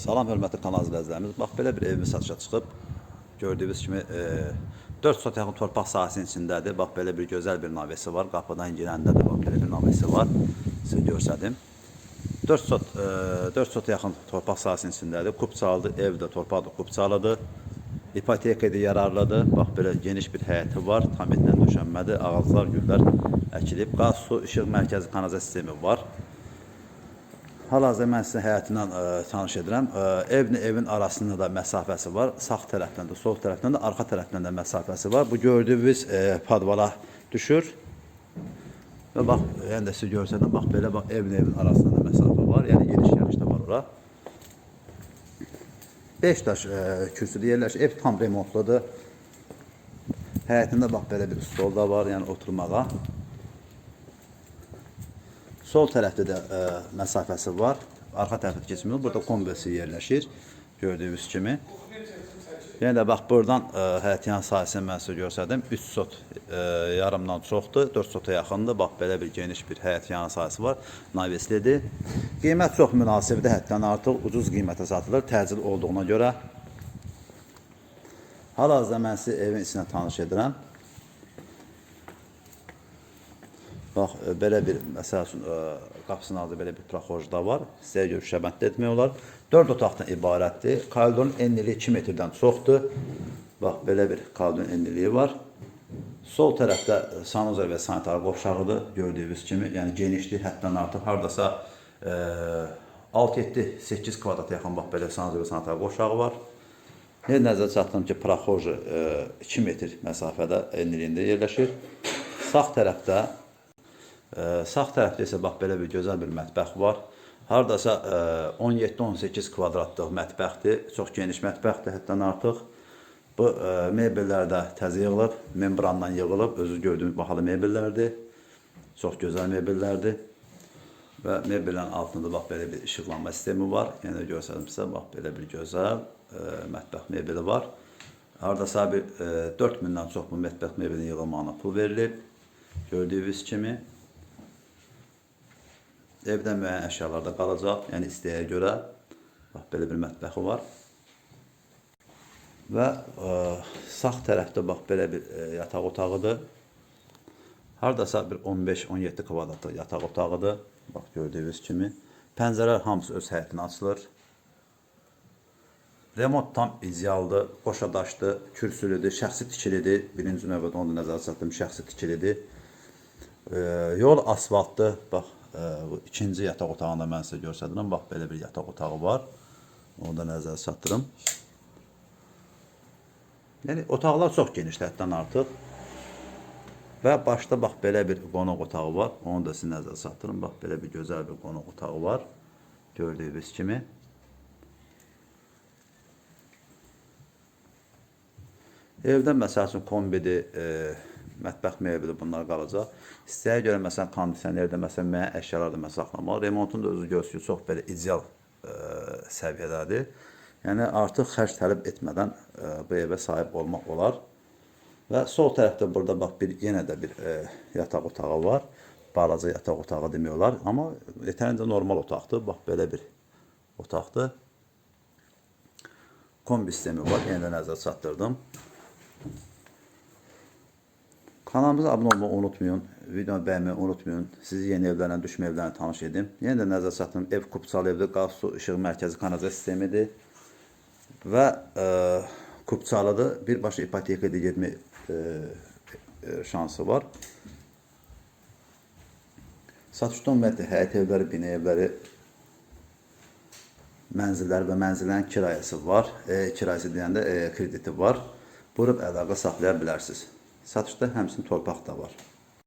Salam hörmətli kanal izləyicilərimiz. Bax belə bir evimiz satışa çıxıb. Gördüyünüz kimi e, 4 sot yaxın torpaq sahəsinin içindədir. Bax belə bir gözəl bir navesi var. Qapıdan girəndə də bax belə bir navesi var. Sizə göstərdim. 4 sot e, 4 sot yaxın torpaq sahəsinin içindədir. Kupçalıdır, evdə torpaqdır, kupçalıdır. İpotekada yararlıdır. Bax belə geniş bir həyəti var. Tam etlə döşənmədir. Ağaclar, güllər əkilib. Qaz, su, işıq mərkəzi kanalizasiya sistemi var. Hal-hazırda mən sizə həyətindən ə, tanış edirəm. Ə, evlə evin arasında da məsafəsi var. Sağ tərəfdən də, sol tərəfdən də, arxa tərəfdən də məsafəsi var. Bu gördüyünüz ə, padvala düşür. Və bax, yəni də siz görsədən bax belə bax evlə evin arasında da məsafə var. Yəni geniş gəliş də var ora. 5 daş ə, kürsüdə yerləşir. Ev tam remontludur. Həyətində bax belə bir stol da var, yəni oturmağa. Sol tərəfdə də ə, məsafəsi var. Arxa tərəfdə keçmiyor. Burada kombesi yerləşir. Gördüyünüz kimi. Yəni də bax buradan ə, həyətyan sahəsini mən sizə göstərdim. 3 sot ə, yarımdan çoxdur. 4 sota yaxındır. Bax belə bir geniş bir həyətyan sahəsi var. Naveslidir. Qiymət çox münasibdir. Həddən artıq ucuz qiymətə satılır. Təcil olduğuna görə. Hal-hazırda mən sizi evin içinə tanış edirəm. Bax, e, belə bir, məsəl üçün, e, qapısının altında belə bir proxoj da var. Sizə görə şəbətdə etmək olar. 4 otaqdan ibarətdir. Koridorun enliliyi 2 metrdən çoxdur. Bax, belə bir koridorun enliliyi var. Sol tərəfdə e, sanuzor və sanitar qovşağıdır, gördüyünüz kimi. Yəni genişdir, həddən artıq hardasa e, 6-7-8 kvadrata yaxın bax belə sanuzor və sanitar qovşağı var. Nə nəzərə çatdırım ki, proxoju e, 2 metr məsafədə enliliyində yerləşir. Sağ tərəfdə Sağ tərəfdə isə bax belə bir gözəl bir mətbəx var. Hardasa ə, 17-18 kvadratlıq mətbəxdir. Çox geniş mətbəxdir həddən artıq. Bu mebellər də təzə yığılıb, membrandan yığılıb. Özünüz gördüyünüz bahalı mebellərdir. Çox gözəl mebellərdir. Və mebellərin altında bax belə bir işıqlanma sistemi var. Yəni göstərdim sizə bax belə bir gözəl ə, mətbəx mebeli var. Hardasa bir ə, 4000-dən çox bu mətbəx mebelinin yığılmağına pul verilib. Gördüyünüz kimi evdə müəyyən əşyalar da qalacaq. Yəni istəyə görə bax belə bir mətbəxi var. Və ə, sağ tərəfdə bax belə bir ə, yataq otağıdır. Hardasa bir 15-17 kvadratlıq yataq otağıdır. Bax gördüyünüz kimi. Pəncərələr hamısı öz həyətinə açılır. Remont tam idealdır, qoşa daşdır, kürsülüdür, şəxsi tikilidir. Birinci növbədə onu da nəzərə çatdırım, şəxsi tikilidir. E, yol asfaltdır. Bax, e, ikinci yataq otağında mən sizə göstərirəm. Bax, belə bir yataq otağı var. Onu da nəzərə çatdırım. Yəni otaqlar çox genişdir həddən artıq. Və başda bax belə bir qonaq otağı var. Onu da sizə nəzərə çatdırım. Bax, belə bir gözəl bir qonaq otağı var. Gördüyünüz kimi. Evdə məsəl üçün kombidir, e, mətbəx mebeli bunlar qalacaq. İstəyə görə məsələn kondisionerdə məsələn müəyyən əşyalar da məsələn saxlamalı. Remontun da özü görürsünüz çox belə ideal e, səviyyədədir. Yəni artıq xərc tələb etmədən e, bu evə sahib olmaq olar. Və sol tərəfdə burada bax bir yenə də bir e, yataq otağı var. Balaca yataq otağı demək olar, amma yetərincə normal otaqdır. Bax belə bir otaqdır. Kombi sistemi var. Yenə də nəzərə çatdırdım. Kanalımıza abunə olmayı unutmayın. Videonu bəyənməyi unutmayın. Sizi yeni evlərlə, düşmə evlərlə tanış edim. Yenə də nəzər çatdırım. Ev kupçalı evdir. Qaz, su, işıq mərkəzi kanalizasiya sistemidir. Və e, kupçalıdır. Birbaşa ipotekaya getmə e, e, şansı var. Satışda ümumiyyətlə həyət evləri, bina evləri, mənzillər və mənzillərin kirayəsi var. E, kirayəsi deyəndə e, krediti var. Buyurub əlaqə saxlaya bilərsiniz. Satışda həmçinin torpaq da var.